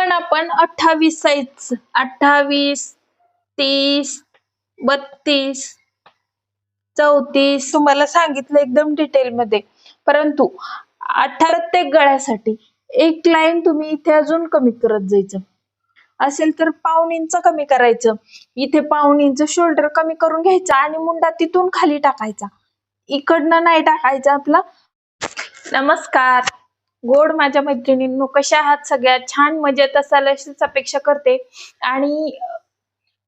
पण आपण अठ्ठावीस साईज अठ्ठावीस तीस बत्तीस चौतीस. तुम्हाला सांगितलं एकदम डिटेल मध्ये परंतु अठरा प्रत्येक गळ्यासाठी एक लाईन तुम्ही इथे अजून कमी करत जायचं. असेल तर पाऊण इंच कमी करायचं. इथे पाऊण इंच शोल्डर कमी करून घ्यायचा आणि मुंडा तिथून खाली टाकायचा. इकडनं नाही टाकायचा आपला. नमस्कार. गोड माझ्या मैत्रिणींनो कशा आहात सगळ्या? छान मजेत असाल अशीच अपेक्षा करते. आणि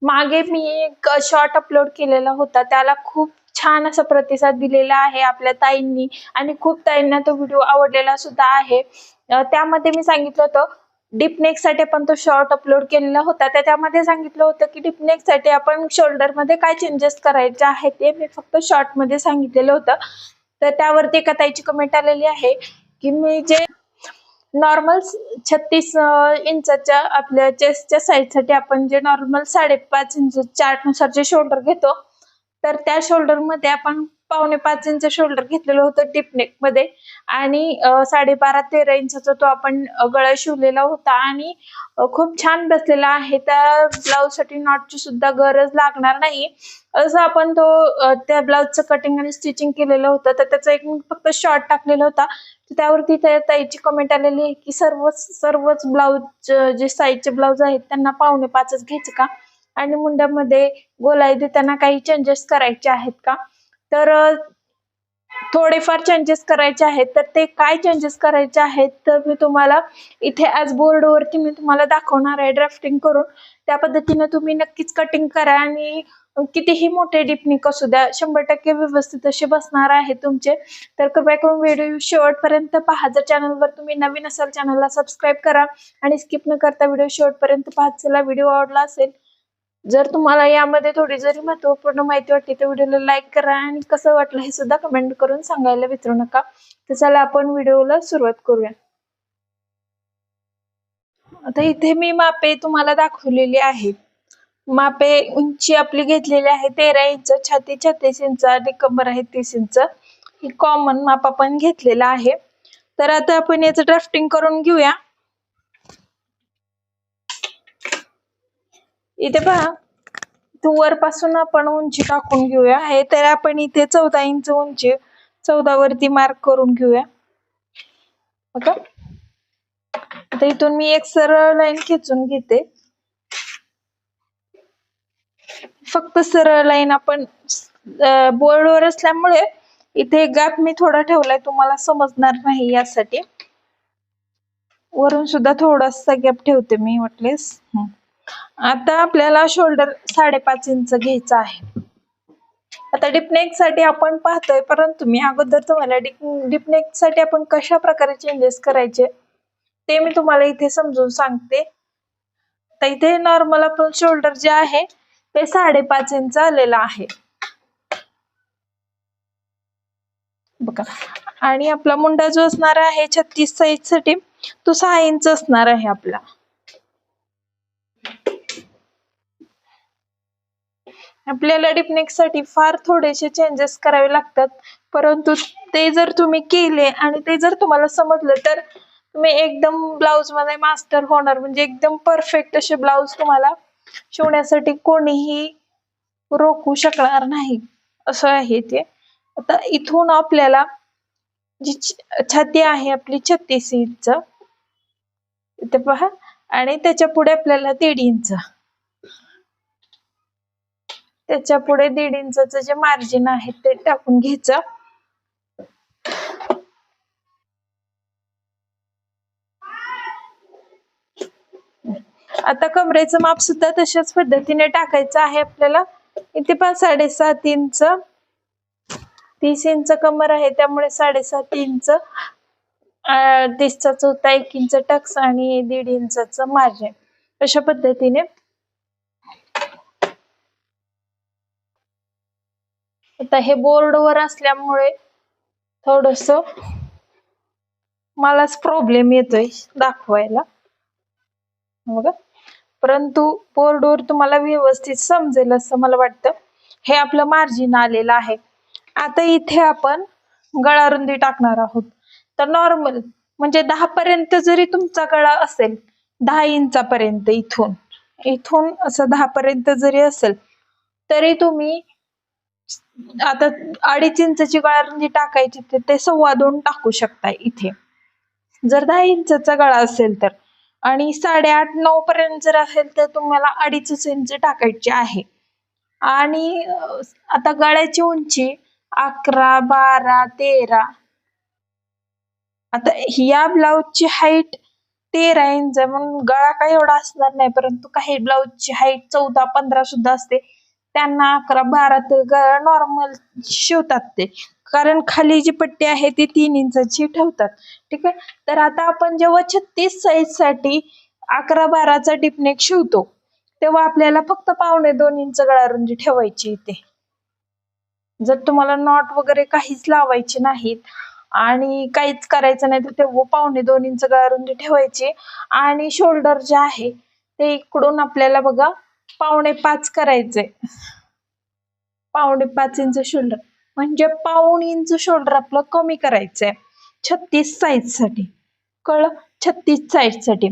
मागे मी एक शॉर्ट अपलोड केलेला होता. त्याला खूप छान असा प्रतिसाद दिलेला आहे आपल्या ताईंनी. आणि खूप ताईंना तो व्हिडिओ आवडलेला सुद्धा आहे. त्यामध्ये मी सांगितलं होतं डीपनेकसाठी पण तो शॉर्ट अपलोड केलेला होता. तर त्यामध्ये सांगितलं होतं की डीपनेकसाठी आपण शोल्डरमध्ये काय चेंजेस करायचे आहेत ते मी फक्त शॉर्टमध्ये सांगितलेलं होतं. तर त्यावरती एका ताईची कमेंट आलेली आहे. की मी जे नॉर्मल छत्तीस इंचाच्या आपल्या चेस्टच्या साईजसाठी आपण जे नॉर्मल साडेपाच इंच चार्टनुसार जे शोल्डर घेतो तर त्या शोल्डरमध्ये आपण पावणे पाच इंच शोल्डर घेतलेलं होतं टिपनेकमध्ये. आणि साडेबारा तेरा इंचा तो आपण गळा शिवलेला होता आणि खूप छान बसलेला आहे. त्या ब्लाउजसाठी नॉटची सुद्धा गरज लागणार नाही. असं आपण तो त्या ब्लाउजचं कटिंग आणि स्टिचिंग केलेलं होतं. तर त्याचा एक फक्त शॉर्ट टाकलेला होता. त्यावरती ताईची कमेंट आलेली आहे की सर्वच सर्वच ब्लाउज जे साईजचे ब्लाउज आहेत त्यांना पावणे पाचच घ्यायचं का? आणि मुंड्यामध्ये गोलाई देताना काही चेंजेस करायचे आहेत का? तर थोडेफार चेंजेस करायचे आहेत. तर ते काय चेंजेस करायचे आहेत तर मी तुम्हाला इथे ॲज बोर्डवरती मी तुम्हाला दाखवणार आहे ड्राफ्टिंग करून. त्या पद्धतीने तुम्ही नक्कीच कटिंग करा आणि कितीही मोठे डिपनिक असू द्या शंभर टक्के व्यवस्थित असे बसणार आहे तुमचे. तर कृपया करून व्हिडिओ शेवटपर्यंत पहा. जर चॅनलवर तुम्ही नवीन असाल चॅनलला सबस्क्राईब करा. आणि स्किप न करता व्हिडिओ शेवटपर्यंत पाहत चला व्हिडिओ आवडला असेल जर तुम्हाला यामध्ये थोडी जरी महत्त्वपूर्ण माहिती वाटली तर व्हिडिओला लाईक करा आणि कसं वाटलं हे सुद्धा कमेंट करून सांगायला विसरू नका. तर चला आपण व्हिडिओला सुरुवात करूया. आता इथे मी मापे तुम्हाला दाखवलेली आहेत मापे उंची आपली घेतलेली आहे तेरा इंच छाती छत्तीस इंच आणि कंबर आहे तीस इंच. ही कॉमन माप आपण घेतलेला आहे. तर आता आपण याचं ड्राफ्टिंग करून घेऊया. इथे पहा. वरपासून आपण उंची टाकून घेऊया. हे तर आपण इथे चौदा इंच उंची चौदा वरती मार्क करून घेऊया. आता इथून मी एक सरळ लाईन खेचून घेते. फक्त सरळ लाईन आपण बोर्डवर असल्यामुळे इथे गॅप मी थोडा ठेवलाय तुम्हाला समजणार नाही यासाठी. वरून सुद्धा थोडासा गॅप ठेवते मी म्हटलेस आता आपल्याला शोल्डर साडेपाच इंच घ्यायचं आहे. आता डिपनेकसाठी आपण पाहतोय परंतु मी अगोदर तुम्हाला डिपनेकसाठी आपण कशा प्रकारे चेंजेस करायचे ते मी तुम्हाला इथे समजून सांगते. तर इथे नॉर्मल आपण शोल्डर जे आहे ते साडेपाच इंच आलेलं आहे. बघा. आणि आपला मुंडा जो असणार आहे छत्तीस साईजसाठी तो सहा इंच असणार आहे आपला. आपल्याला डिपनेकसाठी फार थोडेसे चेंजेस करावे लागतात. परंतु ते जर तुम्ही केले आणि ते जर तुम्हाला समजलं तर तुम्ही एकदम ब्लाऊजमध्ये मास्टर होणार. म्हणजे एकदम परफेक्ट असे ब्लाऊज तुम्हाला शिवण्यासाठी कोणीही रोखू शकणार नाही. असं आहे ते. आता इथून आपल्याला जी छाती आहे आपली छत्तीस इंच इथे पहा. आणि त्याच्या पुढे आपल्याला दीड इंच त्याच्या पुढे दीड इंचाचं जे मार्जिन आहे ते टाकून घ्यायचं. आता कमरेचं माप सुद्धा तशाच पद्धतीने टाकायचं आहे आपल्याला. इथे पण साडेसात इंच तीस इंच कमर आहे त्यामुळे साडेसात इंच तीसचा चौथा एक इंच टक्स आणि दीड इंचाचं मार्जिन अशा पद्धतीने आता हे बोर्डवर असल्यामुळे थोडस मलाच प्रॉब्लेम येतोय दाखवायला. हो बघा परंतु बोर्डवर तुम्हाला व्यवस्थित समजेल असं मला वाटतं. हे आपलं मार्जिन आलेलं आहे. आता इथे आपण गळा रुंदी टाकणार आहोत. तर नॉर्मल म्हणजे दहा पर्यंत जरी तुमचा गळा असेल दहा इंचापर्यंत इथून इथून असं दहा पर्यंत जरी असेल तरी तुम्ही आता अडीच इंचची गळारंजी टाकायची तर ते सव्वा दोन टाकू शकताय इथे. जर दहा इंचचा गळा असेल तर. आणि साडेआठ नऊ पर्यंत जर असेल तर तुम्हाला अडीच इंच टाकायची आहे. आणि आता गळ्याची उंची अकरा बारा तेरा. आता या ब्लाऊजची हाईट तेरा इंच आहे, म्हणून गळा काही एवढा असणार नाही. परंतु काही ब्लाऊजची हाईट चौदा पंधरा सुद्धा असते. त्यांना अकरा बारा तर नॉर्मल शिवतात ते. कारण खाली जी पट्टी आहे ती तीन इंचाची ठेवतात. ठीक आहे? तर आता आपण जेव्हा छत्तीस साईजसाठी अकरा बाराचा डिपनेक शिवतो तेव्हा आपल्याला फक्त पावणे दोन इंच गळारुंदी ठेवायची इथे. जर तुम्हाला नॉट वगैरे काहीच लावायचे नाहीत आणि काहीच करायचं नाही तर तेव्हा पावणे दोन इंच गळारुंदी ठेवायची. आणि शोल्डर जे आहे ते इकडून आपल्याला बघा पावणे पाच करायचे. पावणे पाच इंच शोल्डर म्हणजे पाऊण इंच शोल्डर आपलं कमी करायचंय. छत्तीस साईजसाठी कळ छत्तीस साईजसाठी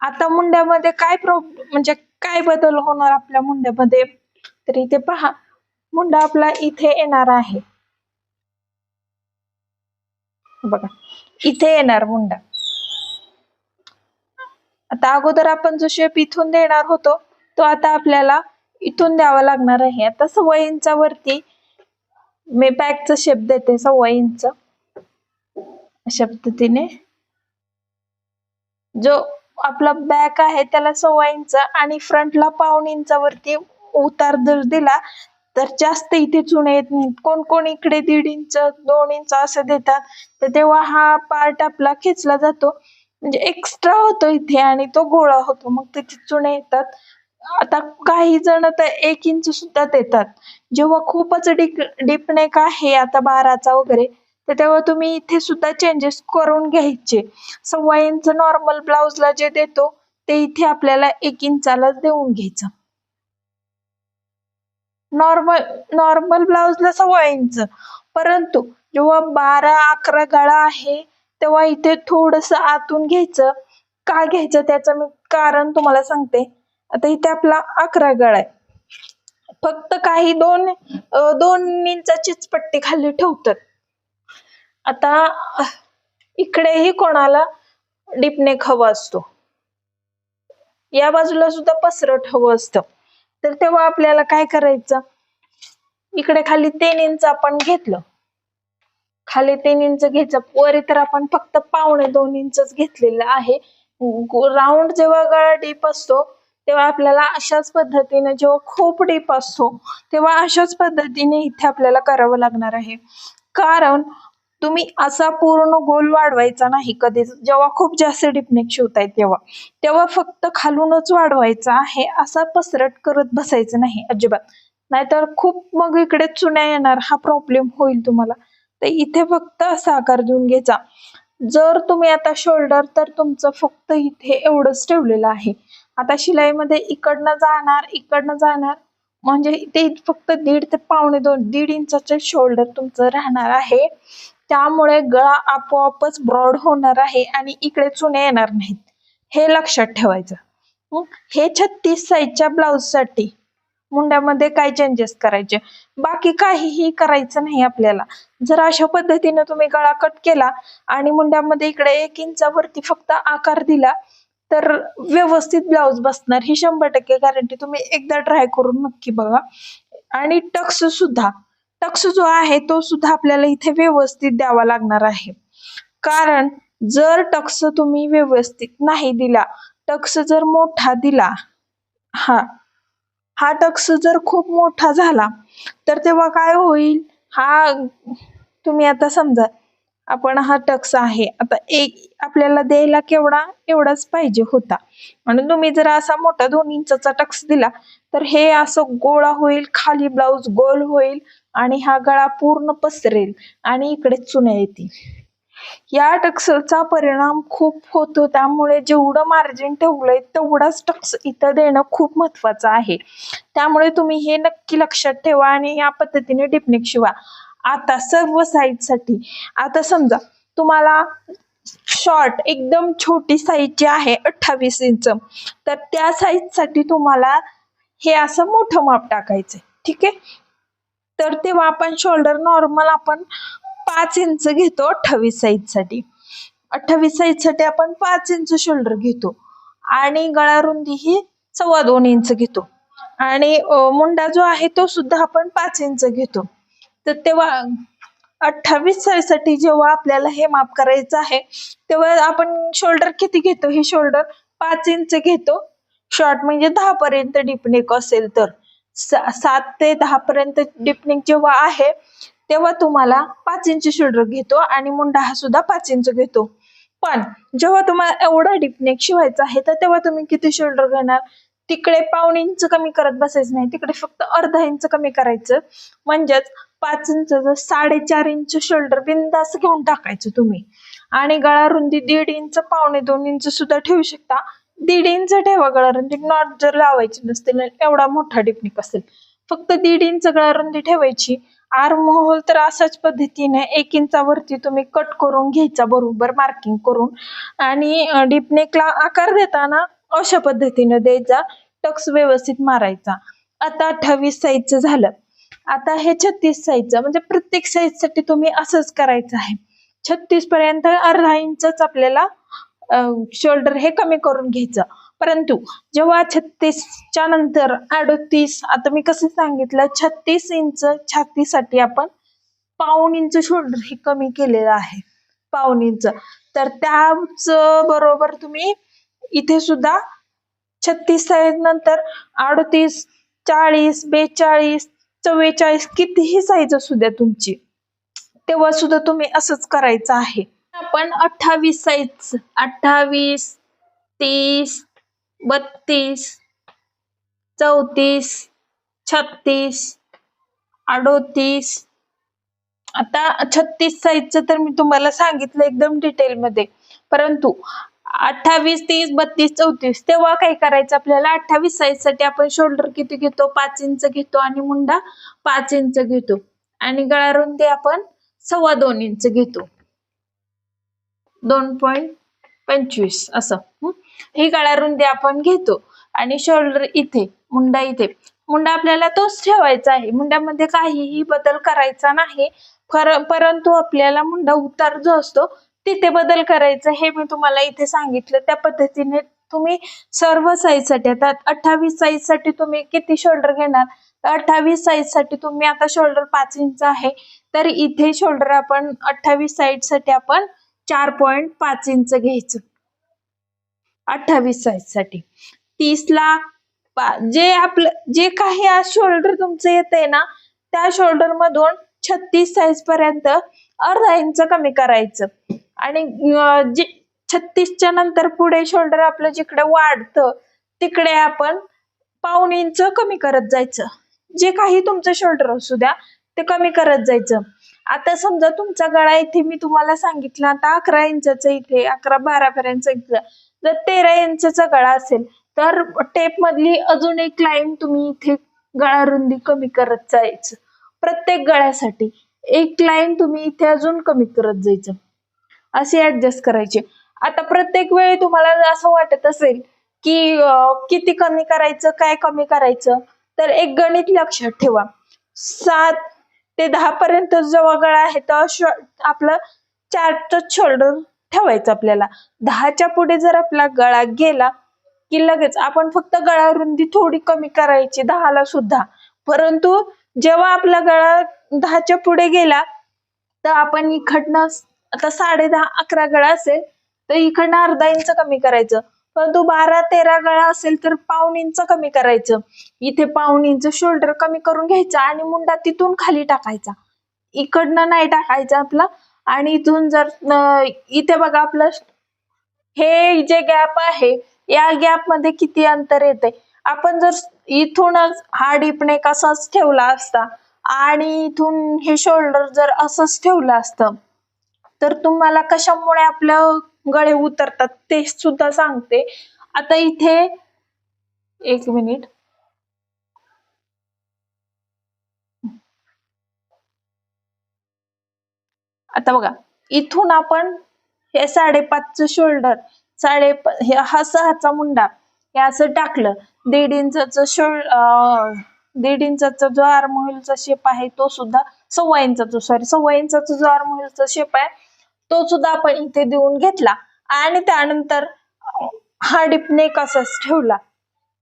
आता मुंड्यामध्ये काय प्रॉब्लेम म्हणजे काय बदल होणार आपल्या मुंड्यामध्ये? तर इथे पहा. मुंडा आपला इथे येणार आहे. बघा. इथे येणार मुंडा. आता अगोदर आपण जो शेप इथून देणार होतो तो आता आपल्याला इथून द्यावा लागणार आहे. आता सव्वा इंचावरती मी पॅकचा शेप देते सव्वा इंच. अशा पद्धतीने. जो आपला बॅक आहे त्याला सव्वा इंच आणि फ्रंटला पाऊण इंचावरती उतार जर दिला तर जास्त इथे चुने येत नाहीत. कोण कोण इकडे दीड इंच दोन इंच असं देतात तर तेव्हा हा पार्ट आपला खेचला जातो. म्हणजे एक्स्ट्रा होतो इथे आणि तो गोळा होतो. मग त्याचे चुने येतात. आता काही जण तर एक इंच सुद्धा देतात. जेव्हा खूपच डीप डिक का आहे आता बाराचा वगैरे तर तेव्हा तुम्ही इथे सुद्धा चेंजेस करून घ्यायचे. सव्वा इंच नॉर्मल ब्लाउजला जे देतो ते इथे आपल्याला एक इंचालाच देऊन घ्यायचं. नॉर्मल नॉर्मल ब्लाउजला सव्वा इंच परंतु जेव्हा बारा अकरा गळा आहे तेव्हा इथे थोडस आतून घ्यायचं. का घ्यायचं त्याचं मी कारण तुम्हाला सांगते. आता इथे आपला अकरा गळा आहे. फक्त काही दोन दोन इंचाचीच पट्टी खाली ठेवतात. आता इकडेही कोणाला डिपनेक हवा असतो. या बाजूला सुद्धा पसरट हवं असतं. तर तेव्हा आपल्याला काय करायचं? इकडे खाली तीन इंच आपण घेतलं. खाली तीन इंच घ्यायचं. वरी तर आपण फक्त पावणे दोन इंचच घेतलेलं आहे. राऊंड जेव्हा गळा डीप असतो तेव्हा आपल्याला अशाच पद्धतीने जेव्हा खूप डीप असतो तेव्हा अशाच पद्धतीने इथे आपल्याला करावं लागणार आहे. कारण तुम्ही असा पूर्ण गोल वाढवायचा नाही कधीच जेव्हा खूप जास्त डिपनेक शिवताय तेव्हा. तेव्हा फक्त खालूनच वाढवायचा आहे असा पसरट करत बसायचं नाही अजिबात. नाहीतर खूप मग इकडे चुन्या येणार हा प्रॉब्लेम होईल तुम्हाला. तर इथे फक्त असा आकार देऊन घ्यायचा. जर तुम्ही आता शोल्डर तर तुमचं फक्त इथे एवढंच ठेवलेलं आहे. आता शिलाईमध्ये इकडनं जाणार इकडनं जाणार. म्हणजे ते फक्त दीड ते पावणे दोन दीड इंचाचे शोल्डर तुमचं राहणार आहे. त्यामुळे गळा आपोआपच ब्रॉड होणार आहे आणि इकडे चुने येणार नाहीत. हे लक्षात ठेवायचं. हे? छत्तीस साईजच्या ब्लाऊजसाठी मुंड्यामध्ये काय चेंजेस करायचे? बाकी काहीही करायचं नाही आपल्याला. जर अशा पद्धतीने तुम्ही गळा कट केला आणि मुंड्यामध्ये इकडे एक इंचावरती फक्त आकार दिला तर व्यवस्थित ब्लाऊज बसणार ही शंभर टक्के गॅरंटी तुम्ही एकदा ट्राय करून नक्की बघा. आणि टक्स सुद्धा टक्स जो आहे तो सुद्धा आपल्याला इथे व्यवस्थित द्यावा लागणार आहे. कारण जर टक्स तुम्ही व्यवस्थित नाही दिला टक्स जर मोठा दिला हा हा टक्स जर खूप मोठा झाला तर तेव्हा काय होईल? हा तुम्ही आता समजा आपण हा टक्स आहे. आता एक आपल्याला द्यायला केवढा? एवढाच पाहिजे होता. म्हणून तुम्ही जर असा मोठा दोन इंचा टक्स दिला तर हे असं गोळा होईल खाली ब्लाऊज गोल होईल आणि हा गळा पूर्ण पसरेल आणि इकडे चुन्या येतील. या टक्सचा परिणाम खूप होतो. त्यामुळे जेवढं मार्जिन ठेवलंय तेवढाच टक्स इथं देणं खूप महत्वाचं आहे. त्यामुळे तुम्ही हे नक्की लक्षात ठेवा आणि या पद्धतीने डिपनिक शिवा. आता सर्व साईजसाठी आता समजा तुम्हाला शॉर्ट एकदम छोटी साईजची आहे अठ्ठावीस इंच तर त्या साईजसाठी तुम्हाला हे असं मोठं माप टाकायचं ठीक आहे? तर तेव्हा आपण शोल्डर नॉर्मल आपण पाच इंच घेतो अठ्ठावीस साईजसाठी. अठ्ठावीस साईजसाठी आपण पाच इंच शोल्डर घेतो. आणि गळा रुंदी ही सव्वा दोन इंच घेतो. आणि मुंडा जो आहे तो सुद्धा आपण पाच इंच घेतो. तर तेव्हा अठ्ठावीस साईजसाठी जेव्हा आपल्याला हे माप करायचं आहे तेव्हा आपण शोल्डर किती घेतो? हे शोल्डर पाच इंच घेतो. शॉर्ट म्हणजे दहा पर्यंत डिपनिक असेल तर. सात ते दहा पर्यंत डिपनेक जेव्हा आहे तेव्हा तुम्हाला पाच इंच शोल्डर घेतो आणि मुंडा हा सुद्धा पाच इंच घेतो. पण जेव्हा तुम्हाला एवढा डिपनेक शिवायचा आहे तर तेव्हा तुम्ही किती शोल्डर घेणार? तिकडे पाऊण इंच कमी करत बसायचं नाही. तिकडे फक्त अर्धा इंच कमी करायचं. म्हणजेच पाच इंच साडेचार इंच शोल्डर बिंदास घेऊन टाकायचं तुम्ही. आणि गळा रुंदी दीड इंच पावणे दोन इंच सुद्धा ठेवू शकता. दीड इंच ठेवा गळा रुंदी नॉट जर लावायची नसतील एवढा मोठा डिपनिक असेल. फक्त दीड इंच गळा रुंदी ठेवायची. आर्म होल तर अशाच पद्धतीने एक इंचावरती तुम्ही कट करून घ्यायचा बरोबर मार्किंग करून. आणि डिपनेकला आकार देताना अशा पद्धतीने द्यायचा. टक्स व्यवस्थित मारायचा. आता अठ्ठावीस साईजचं झालं. आता हे छत्तीस साईजचं म्हणजे प्रत्येक साईजसाठी तुम्ही असंच करायचं आहे. छत्तीस पर्यंत अर्धा इंचच आपल्याला शोल्डर हे कमी करून घ्यायचं. परंतु जेव्हा छत्तीसच्या नंतर अडतीस आता मी कसं सांगितलं छत्तीस इंच छातीसाठी आपण पाऊन इंच शोल्डर हे कमी केलेलं आहे. पाऊन इंच. तर त्याच बरोबर तुम्ही इथे सुद्धा छत्तीस साईज नंतर अडतीस चाळीस बेचाळीस चव्वेचाळीस कितीही साईज असू द्या तुमची तेव्हा सुद्धा तुम्ही असंच करायचं आहे. आपण अठ्ठावीस साईज अठ्ठावीस तीस बत्तीस चौतीस छत्तीस अडोतीस. आता छत्तीस साईजचं तर मी तुम्हाला सांगितलं एकदम डिटेल मध्ये. परंतु अठ्ठावीस तीस बत्तीस चौतीस. तेव्हा काय करायचं आपल्याला? अठ्ठावीस साईजसाठी आपण शोल्डर किती घेतो? पाच इंच घेतो आणि मुंडा पाच इंच घेतो. आणि गळा रुंदी आपण सव्वा दोन इंच घेतो. दोन पॉईंट पंचवीस असं. ही? गळा रुंदी आपण घेतो. आणि शोल्डर इथे मुंडा इथे. मुंडा आपल्याला तोच ठेवायचा आहे. मुंड्यामध्ये काहीही बदल करायचा नाही. परंतु आपल्याला मुंडा उतार जो असतो तिथे बदल करायचा हे मी तुम्हाला इथे सांगितलं. त्या पद्धतीने तुम्ही सर्व साईजसाठी आता अठ्ठावीस साईजसाठी तुम्ही किती शोल्डर घेणार? तर अठ्ठावीस साईजसाठी तुम्ही आता शोल्डर पाच इंच आहे. तर इथे शोल्डर आपण अठ्ठावीस साईजसाठी आपण चार पॉईंट पाच इंच घ्यायचं. अठ्ठावीस साईजसाठी जे आपलं जे काही आज शोल्डर तुमचं येतंय ना त्या शोल्डर मधून छत्तीस साईज पर्यंत अर्धा इंच कमी करायचं. आणि जे छत्तीसच्या नंतर पुढे शोल्डर आपलं जिकडे वाढतं तिकडे आपण पाऊन इंच कमी करत जायचं. जे काही तुमचं शोल्डर असू द्या ते कमी करत जायचं. आता समजा तुमचा गळा इथे मी तुम्हाला सांगितलं आता अकरा इंचाचं इथे अकरा बारा पर्यंत जर तेरा इंचचा गळा असेल तर टेप मधली अजून एक लाईन तुम्ही इथे गळा रुंदी कमी करत जायचं. प्रत्येक गळ्यासाठी एक लाईन तुम्ही इथे अजून कमी करत जायचं. असे ऍडजस्ट करायचे. आता प्रत्येक वेळी तुम्हाला असं वाटत असेल की किती कमी करायचं काय कमी करायचं तर एक गणित लक्षात ठेवा. सात ते दहा पर्यंत जो गळा आहे तो शो- आपलं चारच शोल्डर ठेवायचं आपल्याला. दहाच्या पुढे जर आपला गळा गेला की लगेच आपण फक्त गळा रुंदी थोडी कमी करायची दहाला सुद्धा. परंतु जेव्हा आपला गळा दहाच्या पुढे गेला तर आपण इकडनं आता साडे दहा अकरा गळा असेल तर इकडनं अर्धा इंच कमी करायचं. परंतु बारा तेरा गळा असेल तर पाऊन इंच कमी करायचं. इथे पाऊन इंच शोल्डर कमी करून घ्यायचा आणि मुंडा तिथून खाली टाकायचा. इकडनं नाही टाकायचा आपला. आणि इथून जर इथे बघा आपलं हे जे गॅप आहे या गॅपमध्ये किती अंतर येते आपण जर इथूनच हा डिपनेक असाच ठेवला असता आणि इथून हे शोल्डर जर असंच ठेवलं असतं तर तुम्हाला कशामुळे आपलं गळे उतरतात ते सुद्धा सांगते. आता इथे एक मिनिट आता बघा इथून आपण हे साडेपाचचं शोल्डर साडे हे हा सहाचा मुंडा हे असं टाकलं. दीड इंचाचं शोल्ड दीड इंचा जो आर्महोलचा शेप आहे तो सुद्धा सव्वा इंचा सॉरी सव्वा इंचा जो आर्महोलचा शेप आहे तो सुद्धा आपण इथे देऊन घेतला. आणि त्यानंतर हा डिपनेक असाच ठेवला.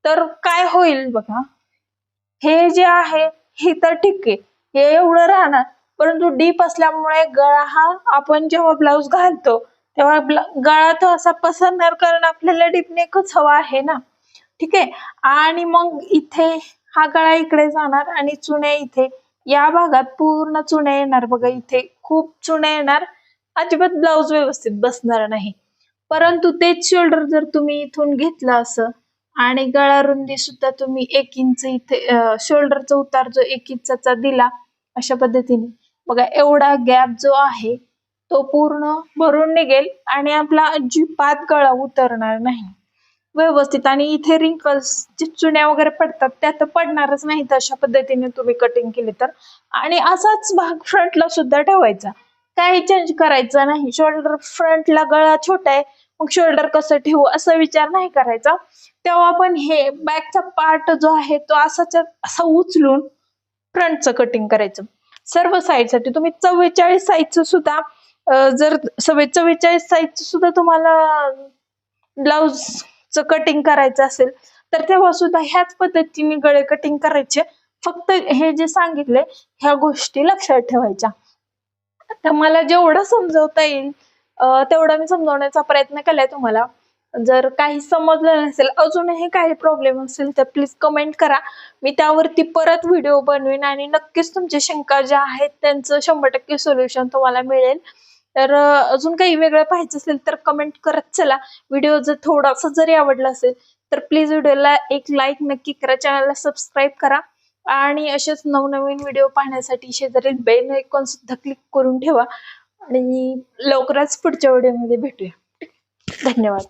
तर काय होईल बघा हे जे आहे हे तर ठीक आहे. हे एवढं राहणार. परंतु डीप असल्यामुळे गळा हा आपण जेव्हा ब्लाऊज घालतो तेव्हा गळा तो असा पसरणार कारण आपल्याला डीपनेकच हवा आहे ना. ठीक आहे? आणि मग इथे हा गळा इकडे जाणार आणि चुण्या इथे या भागात पूर्ण चुण्या येणार बघा. इथे खूप चुण्या येणार. अजिबात ब्लाऊज व्यवस्थित बसणार नाही. परंतु तेच शोल्डर जर तुम्ही इथून घेतलं असं आणि गळा रुंदी सुद्धा तुम्ही एक इंच इथे शोल्डरचा उतार जो एक इंचाचा दिला अशा पद्धतीने. बघा एवढा गॅप जो आहे तो पूर्ण भरून निघेल आणि आपला अजिबात गळा उतरणार नाही. व्यवस्थित आणि इथे रिंकल्स जे चुण्या वगैरे पडतात त्या तर पडणारच नाहीत अशा पद्धतीने तुम्ही कटिंग केली तर. आणि असाच भाग फ्रंटला सुद्धा ठेवायचा. काही चेंज करायचं नाही. शोल्डर फ्रंटला गळा छोटा आहे मग शोल्डर कसं ठेवू असा विचार नाही करायचा. तेव्हा पण हे बॅकचा पार्ट जो आहे तो असाच्या असा उचलून फ्रंटचं कटिंग करायचं. सर्व साईडसाठी तुम्ही चव्वेचाळीस साईजचं सुद्धा जर सव्वे चव्वेचाळीस साईजचं सुद्धा तुम्हाला ब्लाऊजचं कटिंग करायचं असेल तर तेव्हा सुद्धा ह्याच पद्धतीने गळे कटिंग करायचे. फक्त हे जे सांगितले ह्या गोष्टी लक्षात ठेवायच्या. तर मला जेवढं समजवता येईल तेवढा तेवढं मी समजवण्याचा प्रयत्न केलाय तुम्हाला. जर काही समजलं नसेल अजूनही काही प्रॉब्लेम असेल तर प्लीज कमेंट करा. मी त्यावरती परत व्हिडिओ बनवीन आणि नक्कीच तुमच्या शंका ज्या आहेत त्यांचं शंभर टक्के सोल्युशन तुम्हाला मिळेल. तर अजून काही वेगळं पाहायचं असेल तर कमेंट करत चला. व्हिडिओ जर थोडासा जरी आवडला असेल तर प्लीज व्हिडिओला एक लाईक नक्की करा. चॅनलला सबस्क्राईब करा. आणि असेच नवनवीन व्हिडिओ पाहण्यासाठी शेजारील बेल आयकॉन सुद्धा क्लिक करून ठेवा. आणि लवकरच पुढच्या व्हिडिओमध्ये भेटूया. धन्यवाद.